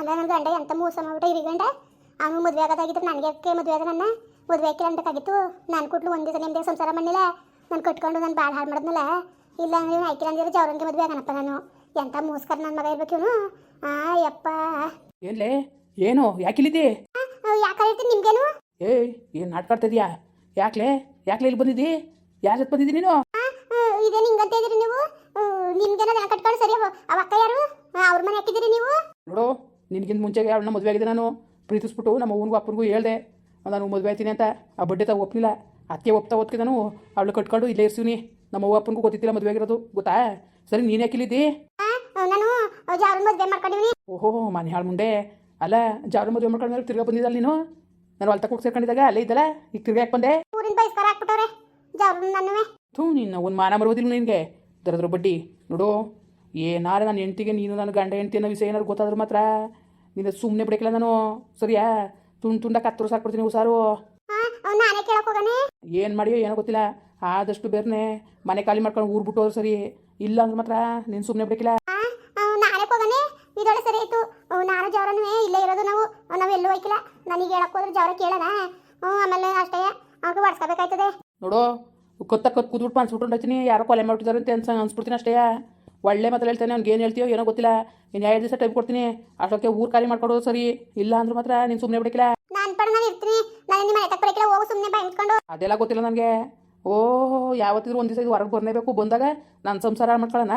ಅಲ್ಲ ನನ್ನ ಗಂಡ ಎಂತ ಮೋಸ ಮಾಡ್ಬಿಟ್ಟ ಇರಿ ಗಂಡ. ಅವನು ಮದುವೆ ಆಗೋದಾಗಿದ್ರೆ ನನಗೆ ಯಾಕೆ ಮದುವೆ ಆದ ನನ್ನ? ಮದುವೆ ಹಾಕಿಲ್ಲ ಅನ್ಬೇಕಾಗಿತ್ತು ನಾನು ಕೊಟ್ಲು ಒಂದು ದಿವಸ ನಿಮ್ದೇ ಸಂಸಾರ ಮಾಡಿಲ್ಲ ನಾನು ಕಟ್ಕೊಂಡು ನಾನು ಭಾಳ ಹಾಳು ಮಾಡಿದ್ನಲ್ಲ. ಇಲ್ಲ ನೀವು ಹಾಕಿಲ್ಲ ಅಂದಿದ್ರೆ ಜವರಂಗಿ ಮದುವೆ ಆಗನಪ್ಪ ನಾನು. ಎಂತ ಮೋಸ್ಕರ ನನ್ನ ಮಗ ಇರ್ಬೇಕು ಇವನು. ಆ ಯಪ್ಪ. ಏನ್ಲೇ? ಏನು? ಯಾಕಿಲ್ಲಿದ್ದಿ ಯಾಕೆ ಹೇಳ್ತೀನಿ ನಿಮ್ಗೇನು? ಏಯ್ ಏನು ನಾಟಕ ಆಡ್ತಿದ್ಯಾ ಯಾಕ್ಲೆ? ಯಾಕ್ಲೆ ಇಲ್ಲಿ ಬಂದಿದ್ದಿ? ಯಾರ ಜೊತೆ ಬಂದಿದ್ದಿ ನೀನು? ಇದೇ ಹಿಂಗಂತ ಇದ್ದೀರಿ ನೀವು? ನಿಮ್ಗೇನ ಯಾಕೆ ಕಟ್ಕೊಂಡು ಸರಿ ಅವ ಅವ ಅಕ್ಕ ಯಾರು? ಅವ್ರ ಮನೆ ಹಾಕಿದ್ದೀರಿ ನೀವು? ನೋಡು ನಿನಗಿಂತ ಮುಂಚೆಗೆ ಅವಳನ್ನ ಮದುವೆ ಆಗಿದೆ ನಾನು? ಪ್ರೀತಿಸ್ಬಿಟ್ಟು ನಮ್ಮ ಅವ್ವನಿಗೂ ಅಪ್ಪನಿಗೂ ಹೇಳ್ದೆ. ನಾನು ಮದುವೆ ಆಯ್ತೀನಿ ಅಂತ. ಆ ಬಡ್ಡೆ ತಾವು ಒಪ್ಪಲಿಲ್ಲ ಅತ್ತೆ ಒಪ್ತಾ ಓದ್ಕೆ ನಾನು. ಅವಳು ಕಟ್ಕೊಂಡು ಇಲ್ಲೇ ಇರ್ಸೀನಿ ನಮ್ಮ ಅವ್ವ ಅಪ್ಪನಿಗೂ ಗೊತ್ತಿತ್ತಿಲ್ಲ ಮದುವೆ ಆಗಿರೋದು. ಗೊತ್ತಾ? ಸರಿ ನೀನೇ ಕಿಲಿದ್ದಿ ಓಹೋ ಮನೆ ಹಾಳು ಮುಂಡೆ. ಅಲ್ಲ ಜಾರು ಮದುವೆ ಮಾಡ್ಕೊಂಡ್ಮೇಲೆ ತಿರ್ಗಾ ಬಂದಿದ್ದಲ್ಲ ನೀನು? ನಾನು ಅಲ್ತಕ್ಕೆ ಕೂತ್ ಸೇರ್ಕೊಂಡಿದ್ದಾಗ ಅಲ್ಲೇ ಇದ್ದಲ್ಲ? ಈಗ ತಿರ್ಗಾ ಯಾಕೆ ಬಂದೆ? ಥೂ ನಿನ್ನ ಒಂದು ಮಾನ ಮರುವುದಿಲ್ಲ ನಿನಗೆ. ದರದ್ರ ಬಡ್ಡಿ. ನೋಡು ಏನಾರ ನನ್ನ ಹೆಂಡ್ತಿಗೆ ನೀನು ನನ್ನ ಗಂಡ ಹೆಂಡ್ತಿ ಅನ್ನೋ ವಿಷಯ ಏನಾದ್ರು ಗೊತ್ತಾದ್ರೆ ಮಾತ್ರ. ನಿನ್ನ ಸುಮ್ಮನೆ ಬಿಡಕಿಲ್ಲ ನಾನು. ಸರಿಯಾ? ತುಂಡು ತುಂಡ ಕತ್ತರು ಸಾಕ್ಬಿಡ್ತೀನಿ ಹುಷಾರು. ಏನು ಮಾಡಿಯೋ ಏನೋ ಗೊತ್ತಿಲ್ಲ. ಆದಷ್ಟು ಬೇರೆನೆ ಮನೆ ಖಾಲಿ ಮಾಡ್ಕೊಂಡು ಊರ್ ಬಿಟ್ಟು ಹೋದ್ರೆ ಸರಿ. ಇಲ್ಲ ಅಂದ್ರೆ ಮಾತ್ರ ನೀನು ನಾನೇ ಹೋಗನೆ? ಇದೊಳ್ಳೆ ಸರಿ ಆಯ್ತು. ನಾನು ಜವರನು ಇಲ್ಲೇ ಇರೋದು ನಾವು. ನಾವು ಎಲ್ಲೂ ಹೋಯ್ಕಿಲ್ಲ. ನನಗೆ ಹೇಳಕ್ ಹೋದ್ರೆ ಜವರ ಕೇಳೋಣ ಹ್ಞೂ ಆಮೇಲೆ ಅಷ್ಟೇ. ಅವ್ರಿಗೆ ಹೊಡ್ಸ್ಕೋಬೇಕಾಯ್ತದೆ ನೋಡು ಕತ್ತ ಕತ್ ಕೂತ್ಬಿಟ್ಟು ಅನ್ಸ್ಬಿಟ್ಟು ಯಾರೋ ಕೊಲೆ ಮಾಡ್ಬಿಟ್ಟಿದ್ದಾರೆ ಅಂತ ಅನ್ಸ ಅನ್ಸ್ಬಿಡ್ತೀನಿ ಅಷ್ಟೇ. ಒಳ್ಳೆ ಮಾತ್ರ ಹೇಳ್ತಾನೆ ಅವ್ನಿಗೆ ಏನು ಹೇಳ್ತೀಯೋ ಏನೋ ಗೊತ್ತಿಲ್ಲ. ನೀನು ಎರಡು ದಿವಸ ಟೈಮ್ ಕೊಡ್ತೀನಿ. ಅಷ್ಟೊಕ್ಕೆ ಊರು ಖಾಲಿ ಮಾಡ್ಕೊಡೋದು ಸರಿ. ಇಲ್ಲ ಅಂದ್ರೆ ಮಾತ್ರ ನೀನು ಸುಮ್ಮನೆ ಬಿಡಕ್ಕಿಲ್ಲ ನಾನು ಪಡ ನಾನು ಇರ್ತೀನಿ. ನಾನು ನಿಮ್ಮ ಮನೆ ತಕ್ಕ ಹೋಗು ಸುಮ್ಮನೆ ಬಾಯಿಟ್ಕೊಂಡು ಅದೆಲ್ಲ ಗೊತ್ತಿಲ್ಲ ನನಗೆ. ಓ ಯಾವತ್ತಿದ್ರು ಒಂದು ದಿವಸ ಇದು ಹೊರಗೆ ಬರಲೇಬೇಕು. ಬಂದಾಗ ನಾನು ಸಂಸಾರ ಮಾಡ್ಕೊಳ್ಳೋಣ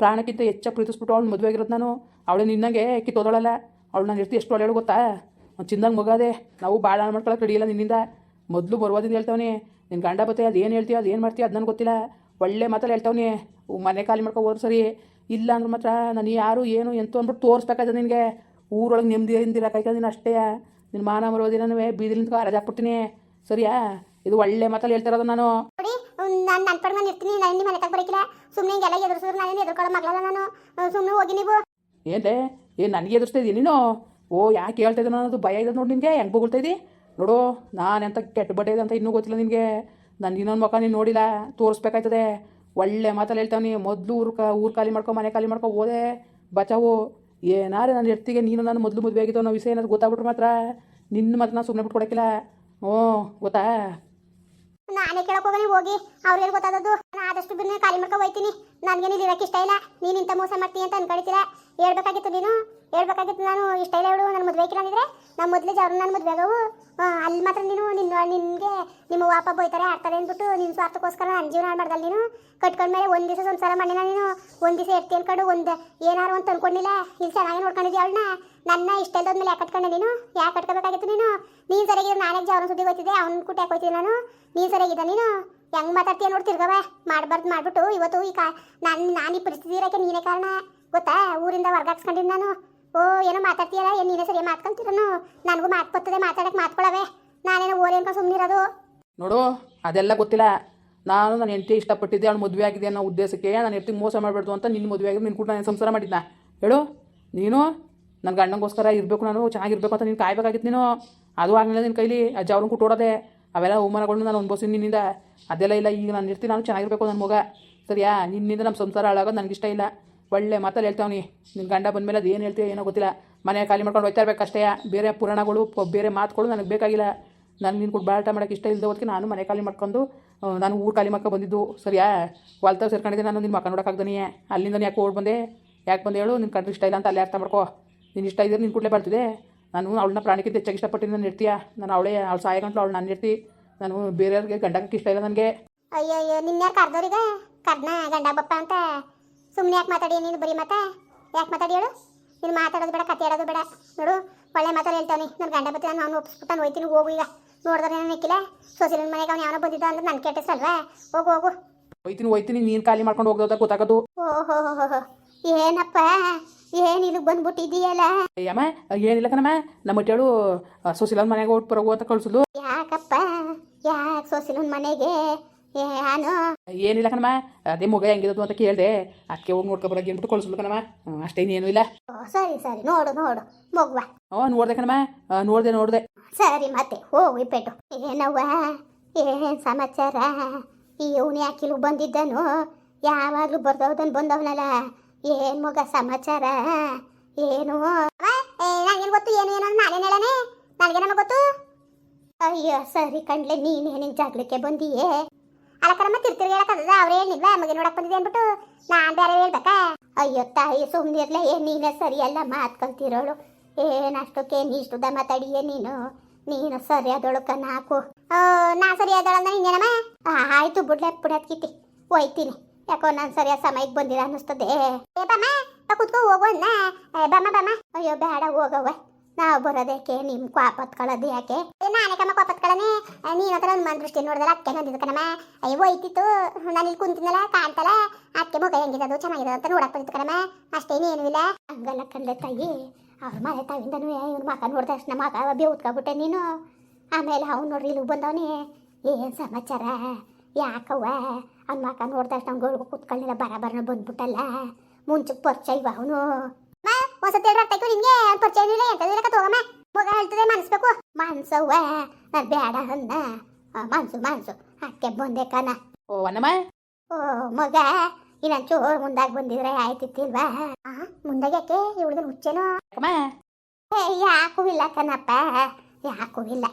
ಪ್ರಾಣಕ್ಕಿಂತ ಹೆಚ್ಚು ಪ್ರೀತಿಸ್ಬಿಟ್ಟು ಅವಳು ಮದುವೆ ಆಗಿರೋದು ನಾನು. ಅವಳು ನಿನ್ನಂಗೆ ಕಿತ್ತೋದಳಲ್ಲ. ಅವಳು ನಾನು ಇರ್ತಿ ಎಷ್ಟು ಒಳ್ಳೆ ಗೊತ್ತಾ? ಚಿಂದಂಗೆ ಮುಗಾದೆ. ನಾವು ಭಾಳ ಮಾಡ್ಕೊಳಕ್ಕೆ ರೆಡಿ ಇಲ್ಲ ನಿನ್ನಿಂದ. ಮೊದಲು ಬರುವುದಿಂದ ಹೇಳ್ತಾವನಿ. ನಿನ್ನ ಗಂಡ ಬತ್ತೆ ಅದು ಏನು ಹೇಳ್ತೀಯ ಅದು ಏನು ಮಾಡ್ತೀಯ ಅದು ನನಗೆ ಗೊತ್ತಿಲ್ಲ. ಒಳ್ಳೆ ಮಾತಲ್ಲಿ ಹೇಳ್ತಾವನಿ. ಮನೆ ಖಾಲಿ ಮಾಡ್ಕೊ ಹೋದ್ರೆ ಸರಿ. ಇಲ್ಲ ಅಂದ್ರೆ ಮಾತ್ರ ನಾನು ಯಾರು ಏನು ಎಂತ ಅಂದ್ಬಿಟ್ಟು ತೋರಿಸ್ಬೇಕಾಯ್ತದೆ ನಿನಗೆ. ಊರೊಳಗೆ ನೆಮ್ಮದಿ ಇರೋಕ್ಕಾಯ್ತದೆ ನೀನು ಅಷ್ಟೇ. ನಿನ್ನ ಮಾನ ಮರೋದಿನೂ ಬೀದಿಲಿಂದ ರಜಾ ಹಾಕ್ಬಿಡ್ತೀನಿ. ಸರಿಯಾ? ಇದು ಒಳ್ಳೆ ಮಾತಲ್ಲಿ ಹೇಳ್ತಿರೋದು ನಾನು. ನೋಡಿ ನಾನು ನನ್ನ ಪಡ ನಾನು ಇರ್ತೀನಿ ನಾನು ನಿಮ್ಮ ಮನೆ ಬರಕಿಲ್ಲ. ಸುಮ್ಮನೆ ಹಿಂಗೆಲ್ಲ ಎದುರಿಸಿದ್ರು ನಾನು ಎದುರ್ಕೊಳ್ಳೋ ಮಗಳಲ್ಲ ನಾನು. ಸುಮ್ಮನೆ ಹೋಗಿ ನೀವು. ಏನ್ಲೇ? ಏ ನನಗೆ ಎದುರಿಸ್ತಾ ಇದ್ದೀನಿ ನೀನು? ಓ ಯಾಕೆ ಹೇಳ್ತಾ ಇದ್ದೀನಿ ಅನ್ನೋದು ಭಯ ಇದೆ ನೋಡಿ ನಿನಗೆ. ಹೆಂಗೆ ಬೊಗಳ್ತಾ ಇದ್ದಿ ನೋಡು ನಾನು ಎಂತ ಕೆಟ್ಟ ಬಟ್ಟೆ ಇದೆ ಅಂತ ಇನ್ನೂ ಗೊತ್ತಿಲ್ಲ ನಿನಗೆ. ನಾನು ಇನ್ನೊಂದು ಮಕ್ಕ ನೀನು ನೋಡಿಲ್ಲ. ತೋರಿಸ್ಬೇಕಾಯ್ತದೆ. ಒಳ್ಳೆ ಮಾತಲ್ಲಿ ಹೇಳ್ತಾವನಿ, ಮೊದಲು ಊರು ಕಾ ಊರು ಖಾಲಿ ಮಾಡ್ಕೊ, ಮನೆ ಖಾಲಿ ಮಾಡ್ಕೊ ಹೋದೆ. ಬಚಾವು, ಏನಾರು ನನ್ನ ಹೆಡ್ತಿಗೆ ನೀನು ನಾನು ಮೊದಲು ಮದುವೆ ಆಗಿದ್ದು ಅನ್ನೋ ವಿಷಯ ಏನಾದ್ರು ಗೊತ್ತಾಗ್ಬಿಟ್ರೆ ಮಾತ್ರ ನಿನ್ನ ಮಾತ್ರ ನಾನು ಸುಮ್ಮನೆ ಬಿಟ್ಕೊಡಕ್ಕಿಲ್ಲ ಓ ಗೊತ್ತಾ? ನಾನೇ ಕೇಳಕ್ ಹೋಗಿ. ಹೋಗಿ ಅವ್ರಿಗೆ ಗೊತ್ತಾದದ್ದು? ನಾನು ಆದಷ್ಟು ಬಿನ್ನ ಖಾಲಿ ಮಾಡ್ಕೊ ಹೋಯ್ತೀನಿ. ನನಗೇನು ಇಲ್ಲಿ ಇರಕ್ಕೆ ಇಷ್ಟ ಇಲ್ಲ. ನೀನು ಇಂಥ ಮೋಸ ಮಾಡ್ತೀನಿ ಅಂತ ಅನ್ಕೊಂಡಿದ್ದೀರ ಹೇಳ್ಬೇಕಾಗಿತ್ತು ನೀನು? ಹೇಳ್ಬೇಕಾಗಿತ್ತು ನಾನು ಇಷ್ಟ ಇಲ್ಲ ಹೇಳು ನನ್ನ ಮದುವೆ ಅಂದಿದ್ರೆ ನಮ್ಮ ಮೊದಲೇ ಅವ್ರು ನನ್ನ ಮದುವೆ ಆಗವು. ಅಲ್ಲಿ ಮಾತ್ರ ನೀನು ನಿನ್ನ ನಿನಗೆ ನಿಮ್ಮ ವಾಪ ಬೋಯ್ತಾರೆ ಆಡ್ತಾರೆ ಅಂದ್ಬಿಟ್ಟು ನಿನ್ನ ಸ್ವಾರ್ಥಕ್ಕೋಸ್ಕರ ನಾನು ಜೀವನ ಆಡ್ಬಾರ್ದಲ್ಲ ನೀನು? ಕಟ್ಕೊಂಡ್ಮೇಲೆ ಒಂದು ದಿವಸ ಸಂಸಾರ ಮಾಡಿಲ್ಲ ನೀನು? ಒಂದು ದಿವಸ ಎತ್ತಿ ಅನ್ಕೊಂಡು ಒಂದು ಏನಾರು ಅಂತ ಅನ್ಕೊಂಡಿಲ್ಲ? ಇಲ್ಲಿ ಚೆನ್ನಾಗಿ ನೋಡ್ಕೊಂಡಿದ್ದೆ ಅವಳನ್ನ? ನನ್ನ ಇಷ್ಟ ಮೇಲೆ ಯಾಕೆ ಕಟ್ಕೊಂಡೆ ನೀನು? ಯಾಕೆ ಕಟ್ಕೋಬೇಕಾಗಿತ್ತು ನೀನು? ನೀನು ಸರಿಯಾಗಿದ್ದ ನಾನೇ ಅವ್ರನ್ನ ಸುದ್ದಿ ಹೋಯ್ತಿದ್ದೆ ಅವ್ನ ಕೂಟ ಯಾಕೆ ಹೋಯ್ತಿದ್ದೆ ನಾನು? ನೀನು ಸರಿಯಾಗಿದ್ದ ನೀನು? ಹೆಂಗೆ ಮಾತಾಡ್ತೀಯ ನೋಡ್ತಿರ್ಗವೆ ಮಾಡಬಾರ್ದು ಮಾಡಿಬಿಟ್ಟು ಇವತ್ತು ಈ ನಾನು ನಾನು ಈ ಪರಿಸ್ಥಿತಿ ಇರೋಕ್ಕೆ ನೀನೇ ಕಾರಣ. ಗೊತ್ತಾ? ಊರಿಂದ ಹೊರ್ಗೆ ನಾನು. ಓ, ಏನೋ ಮಾತಾಡ್ತೀಯಲ್ಲ? ಏನು ನೀನೇ ಸರಿ ಮಾತ್ಕೊಂತೀರನು? ನನಗೂ ಮಾತು ಬರ್ತದೆ ಮಾತಾಡಕ್ಕೆ ಮಾತ್ಕೊಳವೆ ನಾನೇನೋ ಓರಿ ಅನ್ಕೊಂಡು ಸುಮ್ಮನಿರೋದು ನೋಡು, ಅದೆಲ್ಲ ಗೊತ್ತಿಲ್ಲ. ನಾನು ನನ್ನ ಹೆಂಡತಿ ಇಷ್ಟಪಟ್ಟಿದ್ದೆ ಅವ್ಳು ಮದುವೆ ಆಗಿದೆ ಅನ್ನೋ ಉದ್ದೇಶಕ್ಕೆ ನಾನು ಹೆಂಡತಿ ಮೋಸ ಮಾಡಬಾರ್ದು ಅಂತ ನಿನ್ನ ಮದುವೆ ಆಗಿ ನಿನ್ನ ಕೂಡ ನಾನು ಸಂಸಾರ ಮಾಡಿದ್ನ? ಹೇಳು. ನೀನು ನನ್ನ ಗಂಡಂಗೋಸ್ಕರ ಇರಬೇಕು ನಾನು, ಚೆನ್ನಾಗಿರ್ಬೇಕು ಅಂತ ನೀನು ಕಾಯ್ಬೇಕಾಗಿತ್ತು ನೀನು. ಅದು ಆಗಲಿಲ್ಲ ನಿನ್ನ ಕೈಲಿ, ಅಜ್ಜ ಅವ್ರನ್ನ ಕುಟ್ಟೋಡದೆ. ಅವೆಲ್ಲ ಅವಮಾನಗಳನ್ನ ನಾನು ಅನುಭವಿಸಿ ನಿನ್ನಿಂದ. ಅದೆಲ್ಲ ಇಲ್ಲ, ಈಗ ನಾನು ಇರ್ತೀನಿ, ನಾನು ಚೆನ್ನಾಗಿರ್ಬೇಕು ನನ್ನ ಮಗ. ಸರಿಯಾ? ನಿನ್ನಿಂದ ನಮ್ಮ ಸಂಸಾರ ಹಾಳಾಗೋದು ನನಗಿಷ್ಟ ಇಲ್ಲ. ಒಳ್ಳೆ ಮಾತಲ್ಲಿ ಹೇಳ್ತಾವ್ನಿ ನಿನ್ನ ಗಂಡ ಬಂದಮೇಲೆ ಅದು ಏನು ಹೇಳ್ತೀಯ ಏನೋ ಗೊತ್ತಿಲ್ಲ. ಮನೆ ಖಾಲಿ ಮಾಡ್ಕೊಂಡು ಹೋಯ್ತಾ ಇರ್ಬೇಕಷ್ಟೇ. ಬೇರೆ ಪುರಾಣಗಳು ಬೇರೆ ಮಾತುಗಳು ನನಗೆ ಬೇಕಾಗಿಲ್ಲ. ನಾನು ನಿನ್ನ ಕೂಡ ಬಾಳಾಟ ಮಾಡೋಕ್ಕೆ ಇಷ್ಟ ಇಲ್ಲದೆ ಹೋದಕ್ಕೆ ನಾನು ಮನೆ ಖಾಲಿ ಮಾಡ್ಕೊಂಡು ನಾನು ಊರು ಖಾಲಿ ಮಾಡ್ಕೊಂಡು ಬಂದಿದ್ದು. ಸರಿಯಾ? ಹೊಲ್ತಾಗ ಸೇರ್ಕೊಂಡಿದ್ದೆ ನಾನು ನಿನ್ನ ಮಕ್ಕ ನೋಡೋಕ್ಕಾಗ್ದನಿಯೇ ಅಲ್ಲಿಂದ ಯಾಕೆ ಓಡ್ ಬಂದೆ. ಯಾಕೆ ಬಂದೆ ಹೇಳು? ನಿನ್ನ ಕಂಡ್ರೆ ಇಷ್ಟ ಇಲ್ಲ ಅಂತ ಅಲ್ಲಿ ಅರ್ಥ ಮಾಡ್ಕೋ. ನಿನ್ನ ಇಷ್ಟ ಇದ್ದರೆ ನಿನ್ನ ಕೂಡಲೇ ಬರ್ತಿದೆ. ನಾನು ಅವಳನ್ನ ಪ್ರಾಣಕ್ಕಿಂತ ಹೆಚ್ಚಾಗಿ ಇಷ್ಟಪಟ್ಟಿದ್ದು ನಾನು ಇರ್ತೀಯ ನಾನು ಅವಳೇ, ಅವಳು ಸಹಾಯ ಗಂಟ್ಲು ಅವಳು ನಾನು ಇರ್ತಿ ನಾನು ಬೇರೆಯವ್ರಿಗೆ ಗಂಡಕ್ಕೆ ಇಷ್ಟ ಇಲ್ಲ ನನಗೆ. ಅಯ್ಯೋ ನಿನ್ನ ಯಾರು ಕರ್ದವ್ರಿಗೆ? ಕರ್ನ ಗಂಡ, ಬಪ್ಪ ಅಂತ? ಸುಮ್ಮನೆ ಯಾಕೆ ಮಾತಾಡಿ ನೀನು ಬರೀ ಮಾತಾ? ಯಾಕೆ ಮಾತಾಡಿ ಹೇಳು ನೀನು ಮಾತಾಡೋದು ಬೇಡ ಕತೆ ಹೇಳೋದು ಬೇಡ. ನೋಡು ಒಳ್ಳೆ ಮಾತಾಡಿ ಹೇಳ್ತಾನೆ ನನ್ನ ಗಂಡ ಬತ್ತಿ ನಾನು ಅವ್ನು ಒಪ್ಪಿಸ್ಬಿಟ್ಟು ಹೋಯ್ತೀನಿ ಹೋಗು ಈಗ. ನೋಡಿದ್ರೆ ನಾನು ನಿಕ್ಕಿಲ್ಲ ಸೊಸಿಲಿನ ಮನೆಗೆ ಅವ್ನು ಯಾವನೋ ಬಂದಿದ್ದ ಅಂದ್ರೆ ನನ್ನ ಕೆಟ್ಟಿಸಲ್ವಾ ಹೋಗು ಹೋಗು. ಹೋಯ್ತೀನಿ ಹೋಯ್ತೀನಿ ನೀನು ಖಾಲಿ ಮಾಡ್ಕೊಂಡು ಹೋಗೋದ ಗೊತ್ತಾಗೋದು. ಓಹೋ ಏನಪ್ಪ? ಏನು ಇಲ್ಲಿಗೆ ಬಂದ್ಬಿಟ್ಟಿದೀಯಲ್ಲ ಅಯ್ಯಮ್ಮ ಏನಿಲ್ಲ ಕಣಮ್ಮ. ನಮ್ಮ ಹೇಳು ಸೊಸಿಲನ್ ಮನೆಗೆ ಓಟ್ ಬರೋಗು ಅಂತ ಕಳ್ಸುದು. ಯಾಕಪ್ಪ? ಯಾಕೆ ಸೊಸಿಲನ್ ಮನೆಗೆ ಏನು? ಏನಿಲ್ಲ ಕಣಮ್ಮ. ಅದೇ ಮಗ ಹೆಂಗಿರೋದು ಅಂತ ಕೇಳಿದೆ. ಅದಕ್ಕೆ ಹೋಗಿ ನೋಡ್ಕೊ ಬರೋಕೆ ಅಂದ್ಬಿಟ್ಟು ಕಳ್ಸುದು ಕಣಮ್ಮ. ಅಷ್ಟೇನೇನು ಇಲ್ಲ. ಓ, ಸರಿ ಸರಿ. ನೋಡು ನೋಡು. ಮಗುವ. ಹ್ಞೂ ನೋಡ್ದೆ ಕಣಮ್ಮ. ನೋಡ್ದೆ ನೋಡಿದೆ. ಸರಿ ಮತ್ತೆ. ಹೋಗಿ ಪೇಟು ಏನವ್ವ? ಏನ್ ಸಮಾಚಾರ? ಇವನು ಯಾಕಿಲು ಬಂದಿದ್ದನು. ಯಾವಾಗಲೂ ಬರ್ದವ್ದನ್ ಬಂದವನಲ್ಲ. ಏನ್ ಮಗ ಸಮಾಚಾರ? ಏನು? ಗೊತ್ತು? ಏನು ಏನು ನಾನೇನು ಹೇಳನೆ? ನನಗೆ ನಮಗೆ ಗೊತ್ತು? ಅಯ್ಯೋ ಸರಿ ಕಣ್ಲೆ ನೀನೇ ನಿನ್ ಜಾಗಕ್ಕೆ ಬಂದಿಯೇ? ಅಲ್ಲ ಕರಮ್ಮ ಹೇಳಕದ ಹೇಳಕ್ಕದ ಅವ್ರೇ ಹೇಳಿಲ್ವಾ ಮಗ ನೋಡಕ್ ಬಂದಿದೆ ಅನ್ಬಿಟ್ಟು ನಾನ್ ಬೇರೆ ಹೇಳ್ಬೇಕ? ಅಯ್ಯೋ ತಾಯಿ ಸುಮ್ಮನಿರ್ಲೆ ಏ ನೀನೇ ಸರಿಯಲ್ಲ ಮಾತು ಕಲ್ತಿರೋಳು. ಏನಷ್ಟಕ್ಕೆ ನೀಷ್ಟು ದ ಮಾತಾಡಿಯೇ ನೀನು? ನೀನು ಸರಿಯಾದೊಳಕ ನಾಕು ಓ ನಾ ಸರಿಯಾದಳ ಇನ್ನೇನಮ್ಮ ಆ, ಆಯ್ತು ಬಿಡ್ಲೆ ಬಿಡತ್ಕಿತಿ ಹೋಯ್ತೀನಿ ಯಾಕೋ ನಾನು ಸರಿಯಾದ ಸಮಯಕ್ಕೆ ಬಂದಿರ ಅನ್ನಿಸ್ತದೆ. ಏ ಬಮ್ಮ ಕುತ್ಕೋ ಹೋಗು ಅನ್ನ ಏ, ಬಮ್ಮ ಬಮ್ಮ. ಅಯ್ಯೋ ಬೇಡ ಹೋಗವ್ವ. ನಾವು ಬರೋದಕ್ಕೆ ನಿಮ್ ಕ್ವಾಪತ್ಕೊಳ್ಳೋದು ಯಾಕೆ? ನಾನೇ ಕಮ್ಮ ಕ್ವಾಪತ್ಕೊಳ್ಳನೆ. ನೀನ್ ಹತ್ರ ಒಂದು ದೃಷ್ಟಿ ನೋಡಿದ್ರೆ ಅಕ್ಕೆ ನಂದಿದ್ದು ಕಣಮ್ಮ? ಅಯ್ಯೋ ಹೋಯ್ತಿತ್ತು ನಾನು ಇಲ್ಲಿ ಕುಂತಿನಲ್ಲ ಕಾಣ್ತಲ್ಲ. ಅದಕ್ಕೆ ಮುಖ ಅದು ಚೆನ್ನಾಗಿದೆ ಅಂತ ನೋಡಕ್ ಬಂದಿತ್ತು ಕಣಮ್ಮ. ಅಷ್ಟೇನೇನು ಇಲ್ಲ. ಹಂಗಲ್ಲ ಕಂಡೆ ತಾಯಿ. ಅವ್ರ ಮನೆ ತಾವಿಂದನೂ ಇವ್ನ ಮಕ ನೋಡಿದ ತಕ್ಷಣ ಬೇ ಬೇವುತ್ಕೊಬಿಟ್ಟೆ ನೀನು. ಆಮೇಲೆ ಅವ್ನು ನೋಡ್ರಿ, ಇಲ್ಲಿ ಬಂದವನೇ. ಏನು ಸಮಾಚಾರ? ಯಾಕವ್ವ? ಅವ್ನ ಮಕ ನೋಡಿದ ತಕ್ಷಣ ಅವ್ನು ಕುತ್ಕೊಳ್ಳಿಲ್ಲ ಬರ ಬರನ ಬಂದ್ಬಿಟ್ಟಲ್ಲ. ಮುಂಚೆ ಪರಿಚಯ ಅವನು. ಒಂದ್ಸತಿ ಹೇಳ್ರಿ ನಿಮ್ಗೆ ಅವ್ನ್ ಪರಿಚಯ ಇಲ್ಲ ಎಂತ ಹೇಳಕ ತಗೋಮ ಮಗ ಹೇಳ್ತದೆ ಮನಸ್ಬೇಕು. ಮನ್ಸವ್ವ ನಾನು ಬೇಡ ಅನ್ನ ಮನ್ಸು ಮನ್ಸು. ಅದಕ್ಕೆ ಬಂದೆ ಕಣ. ಓ ಅನ್ನಮ್ಮ ಓ ಮಗ ಇನ್ನೊಂದು ಚೂರು ಮುಂದಾಗಿ ಬಂದಿದ್ರೆ ಆಯ್ತಿತ್ತಿಲ್ವಾ? ಮುಂದಾಗೆ ಯಾಕೆ? ಇವಳಿಗೆ ಹುಚ್ಚೇನೋ? ಯಾಕೂ ಇಲ್ಲ ಕಣಪ್ಪ. ಯಾಕೂ ಇಲ್ಲ.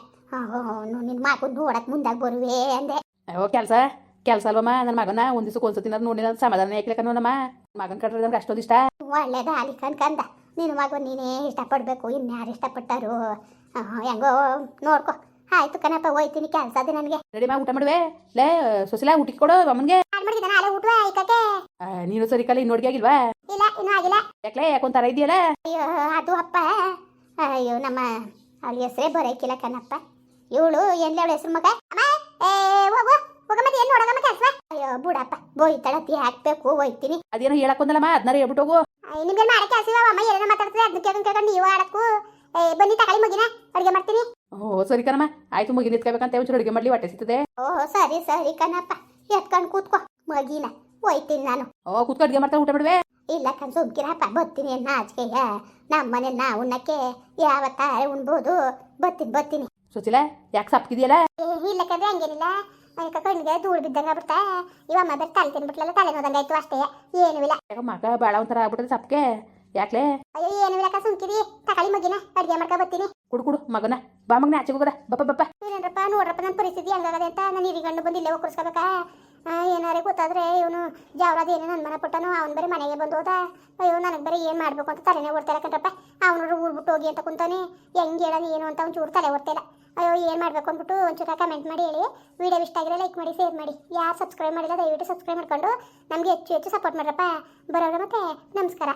ನಿನ್ನ ಮಗು ನೋಡಕ್ ಮುಂದಾಗ ಬರುವೆ ಅಂದೆ. ಓ ಕೆಲಸ ಕೆಲಸ ಅಲ್ವಮ್ಮ. ನನ್ನ ಮಗನ ಒಂದು ದಿವಸಕ್ಕೆ ಒಂದ್ಸತಿ ನೋಡಿ ಸಮಾಧಾನ ಯಾಕೆ ನಮ್ಮ ಮಗನ ಕಟ್ರೆ ನಮ್ಗೆ ಅಷ್ಟೊಂದು ಇಷ್ಟ. ಒಳ್ಳೇದ ಅಲ್ಲಿ ಕನ್ಕಂದ ನಿನ್ನ ಮಗು ನೀನೇ ಇಷ್ಟಪಡಬೇಕು. ಇನ್ಯಾರು ಇಷ್ಟಪಟ್ಟರು? ಆ, ಹೆಂಗೋ ನೋಡ್ಕೊ. ಆಯ್ತು ಕಣಪ್ಪ ಹೋಯ್ತೀನಿ. ಕೆಲಸ ಅದೇ ನನಗೆ. ರೆಡಿ ಮಾ ಊಟ ಮಾಡುವೆ. ಲೇ ಸೊಸಿಲ ಊಟಕ್ಕೆ ಕೊಡು ಅಮ್ಮನಿಗೆ ಅಲ್ಲೇ ಐಕಕ್ಕೆ? ನೀನು ಸರಿ ಕಲಿ ಇನ್ನು ಆಗಿಲ್ವಾ? ಇಲ್ಲ ಇನ್ನೂ ಆಗಿಲ್ಲ. ಯಾಕಲೇ ಯಾಕೊಂತಾರ ಇದೆಯಲ್ಲ? ಅಯ್ಯೋ ಅದು ಅಪ್ಪ. ಅಯ್ಯೋ ನಮ್ಮ ಅವಳ ಹೆಸರೇ ಬರೋಕಿಲ್ಲ ಕಣಪ್ಪ. ಇವಳು ಎಲ್ಲಿ ಅವಳ ಹೆಸರು ಮಗ? ಅಮ್ಮ ಏ ಹೋಗು ಹೋಗ ಮತ್ತೆ ಕೆಲಸ ಅಯ್ಯೋ ಬುಡಪ್ಪ. ಬೋಯ್ತಾಳತಿ ಹಾಕ್ಬೇಕು ಹೋಯ್ತೀನಿ. ಅದೇನೋ ಹೇಳಕ್ ಬಂದಲ್ಲಮ್ಮ ಅದನ್ನಾರ ಹೇಳ್ಬಿಟ್ಟು ಹೋಗು. ನಿಮ್ಗೆ ಮಾಡಕ್ಕೆ ಕೆಲಸ ಅಮ್ಮ ಏನೇನೋ ಮಾತಾಡ್ತದೆ ಅದನ್ನ ಕೇಳ್ಕೊಂಡು ಕೇಳ್ಕೊಂಡು ನೀವು ಆಡಕ್ಕೂ. ಏ ಬನ್ನಿ ತಗೊಳ್ಳಿ ಮಗಿನ. ಅಡುಗೆ ಮಾಡ್ತೀನಿ. ಓ ಸರಿ ಕಣಮ್ಮ. ಆಯ್ತು ಮಗಿನ ಎತ್ಕೋಬೇಕಂತ ಒಂಚೂರು ಅಡುಗೆ ಮಾಡ್ಲಿ ಹೊಟ್ಟೆ ಸಿಗ್ತದೆ ಓಹೋ ಸರಿ ಸರಿ ಕಣಪ್ಪ. ಎತ್ಕೊಂಡು ಕೂತ್ಕೋ. ಮಗಿನ ಹೋಯ್ತೀನಿ ನಾನು. ಓ ಕೂತ್ಕೊ ಅಡುಗೆ ಮಾಡ್ತಾ ಊಟ ಬಿಡುವೆ. ಇಲ್ಲ ಕಣ್ ಸುಮ್ಕಿರಪ್ಪ. ಬರ್ತೀನಿ ನಾಚಿಕೆಯ ನಮ್ಮ ಮನೆ ನಾ ಉಣ್ಣಕ್ಕೆ ಯಾವತ್ತಾರೆ ಉಣ್ಬೋದು. ಬರ್ತೀನಿ ಬರ್ತೀನಿ. ಸುಚಿಲ ಯಾಕೆ ಸಪ್ಕಿದೆಯಲ್ಲ? ಇಲ್ಲ ಕದ್ರೆ ಹಂಗೇನಿಲ್ಲ. ಅದಕ್ಕೆ ಕಣ್ಣಿಗೆ ಧೂಳು ಬಿದ್ದಂಗೆ ಆಗ್ಬಿಡ್ತಾ ಇವಮ್ಮ ಬೇರೆ ತಲೆ ತಿನ್ಬಿಟ್ಲಲ್ಲ ತಲೆ ನೋದಂಗೆ ಆಯ್ತು ಅಷ್ಟೇ. ಏನು ಇಲ್ಲ. ಮಗ ಭಾಳ ಒಂಥರ ಆಗ್ಬಿಟ್ಟದೆ ಸಪ್ಕೆ. ಯಾಕ್ಲೆ? ಅಯ್ಯೋ ಏನು ಇಲ್ಲಕ್ಕ ಸುಮ್ಕಿರಿ. ತಕಳಿ ಮಗಿನ ಅಡುಗೆ ಮಾಡ್ಕ ಬರ್ತೀನಿ. ಕುಡು ಕುಡು ಮಗನ. ಬಾ ಮಗನ ಆಚೆ ಹೋಗದ. ಬಪ್ಪ ಬಪ್ಪ ಏನಂದ್ರಪ್ಪ ನೋಡ್ರಪ್ಪ ನನ್ನ ಪರಿಸ್ಥಿತಿ ಹಂಗಾಗದೆ ಅಂತ ನಾನು ಹಿರಿಗಂಡು ಬಂದು ಇಲ್ಲೇ ಒಕ್ಕರ್ಸ್ಕೋಬೇಕಾ ಏನಾರೇ ಗೊತ್ತಾದ್ರೆ ಇವನು ಜಾವ್ರಾದ ಏನೋ ನನ್ನ ಮನೆ ಪುಟ್ಟನು ಅವ್ನು ಬರೀ ಮನೆಗೆ ಬಂದು ಹೋದ. ಅಯ್ಯೋ ನನಗೆ ಬರೀ ಏನು ಮಾಡಬೇಕು ಅಂತ ತಲೆನೇ ಓಡ್ತಾ ಇಲ್ಲ ಕಣ್ರಪ್ಪ. ಅವನು ಊರ್ಬಿಟ್ಟು ಹೋಗಿ ಅಂತ ಕುಂತಾನೆ. ಹೆಂಗೆ ಹೇಳೋದು ಏನು ಅಂತ ಒಂದು ಚೂರು ತಲೆ ಓಡ್ತಾ ಇಲ್ಲ. ಅಯ್ಯೋ, ಏನು ಮಾಡಬೇಕು ಅಂದ್ಬಿಟ್ಟು ಒಂಚೂರು ಕಮೆಂಟ್ ಮಾಡಿ ಹೇಳಿ. ವಿಡಿಯೋ ಇಷ್ಟ ಆಗಿರೋ ಲೈಕ್ ಮಾಡಿ ಶೇರ್ ಮಾಡಿ. ಯಾರು ಸಬ್ಸ್ಕ್ರೈಬ್ ಮಾಡಿಲ್ಲ, ದಯವಿಟ್ಟು ಸಬ್ಸ್ಕ್ರೈಬ್ ಮಾಡಿಕೊಂಡು ನಮಗೆ ಹೆಚ್ಚು ಹೆಚ್ಚು ಸಪೋರ್ಟ್ ಮಾಡ್ರಪ್ಪ. ಬರೋರು ಮತ್ತೆ ನಮಸ್ಕಾರ.